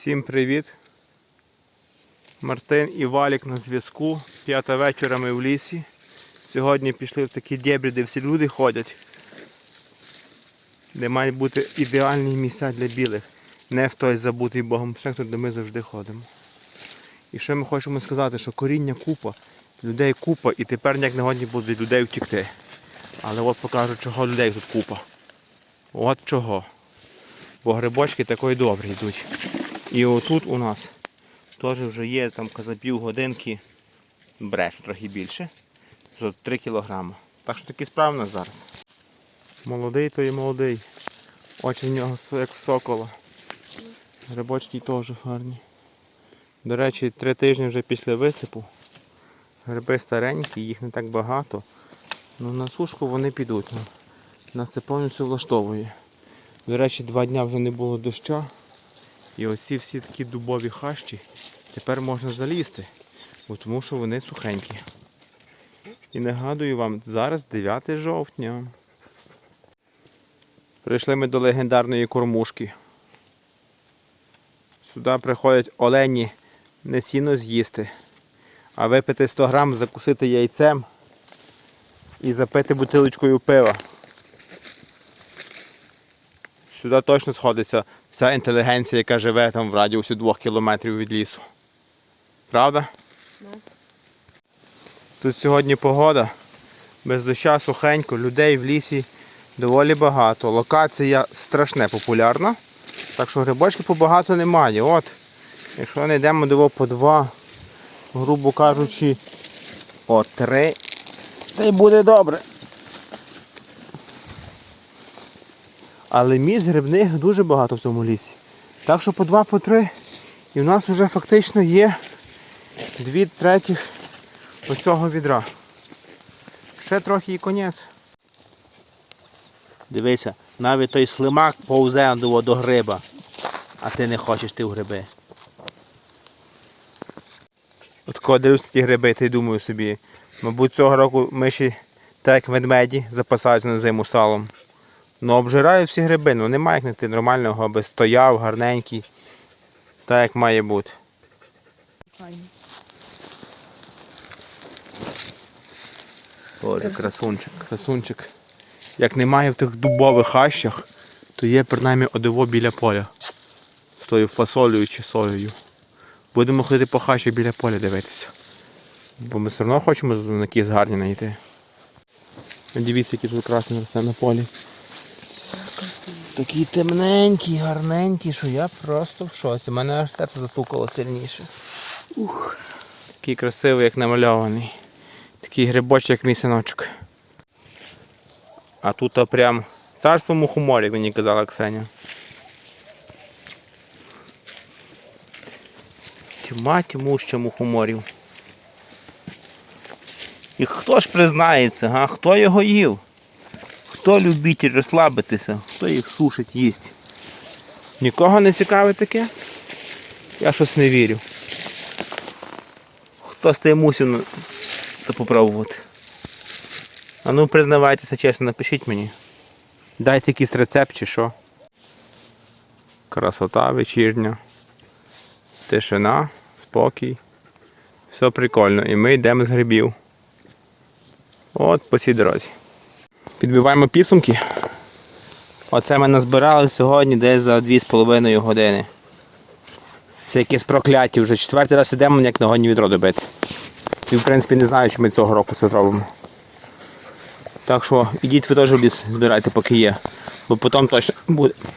Всім привіт! Мартин і Валік на зв'язку. П'ята вечора ми в лісі. Сьогодні пішли в такі дєбрі, де всі люди ходять. Де мають бути ідеальні місця для білих. Не в той забутий Богом сектор, де ми завжди ходимо. І що ми хочемо сказати, що коріння купа, людей купа і тепер ніяк не годні будуть людей втікти. Але от покажу, чого людей тут купа. От чого. Бо грибочки такої добрі йдуть. І отут у нас теж вже є там за пів годинки бреш трохи більше. За 3 кілограми. Так що у нас зараз. Молодий то і молодий. Очі в нього як сокола. Грибочки теж гарні. До речі, три тижні вже після висипу. Гриби старенькі, їх не так багато. Ну на сушку вони підуть. Ну, Нас це повністю влаштовує. До речі, два дня вже не було доща. І оці всі такі дубові хащі тепер можна залізти, бо тому що вони сухенькі. І нагадую вам, зараз 9 жовтня. Прийшли ми до легендарної кормушки. Сюди приходять олені не сіно з'їсти, а випити 100 грам, закусити яйцем і запити бутилочкою пива. Сюди точно сходиться вся інтелігенція, яка живе там в радіусі двох кілометрів від лісу. Правда? Ну. Тут сьогодні погода. Без доща сухенько, людей в лісі доволі багато. Локація страшне популярна. Так що грибочків побагато немає. От, якщо не йдемо диво по два, грубо кажучи, о три, то й буде добре. Але місць грибних дуже багато в цьому лісі. Так що по два, по три. І в нас вже фактично є дві третіх оцього відра. Ще трохи і конець. Дивися, навіть той слимак повзе до, до гриба, а ти не хочеш ти в гриби. От коли дивлюся ті гриби, то й думаю собі, мабуть, цього року миші, так як ведмеді, запасаються на зиму салом. Ну обжирають всі гриби, ну немає як знайти нормального, аби стояв, гарненький, так як має бути. Боже, красунчик, красунчик. Як немає в тих дубових хащах, то є принаймні одиво біля поля. З тою фасолею чи соєю. Будемо ходити по хащах біля поля дивитися. Бо ми все одно хочемо на якісь гарні знайти. Дивіться, які тут красні росте на полі. Такі темненькі, гарненькі, що я просто в шоці. У мене аж серце застукало сильніше. Ух. Такий красивий, як намальований. Такий грибочок, як мій синочок. А тут прям царство мухоморів, як мені казала Ксеня. Тьма тьмуща мухоморів. І хто ж признається, га? хто його їв? Хто любитель розслабитися, хто їх сушить, їсть? Нікого не цікавить таке? Я щось не вірю. Хто з мусив це попробувати? А ну признавайтеся чесно, напишіть мені. Дайте якийсь рецепт чи що. Красота вечірня. Тишина, спокій. Все прикольно. І ми йдемо з грибів. От по цій дорозі. Підбиваємо підсумки. Оце ми назбирали сьогодні десь за 2,5 години. Це якесь прокляття. Вже четвертий раз ідемо, як на гоні відро добити. І в принципі не знаю, що ми цього року це зробимо. Так що ідіть ви теж в ліс збирайте, поки є. Бо потім точно буде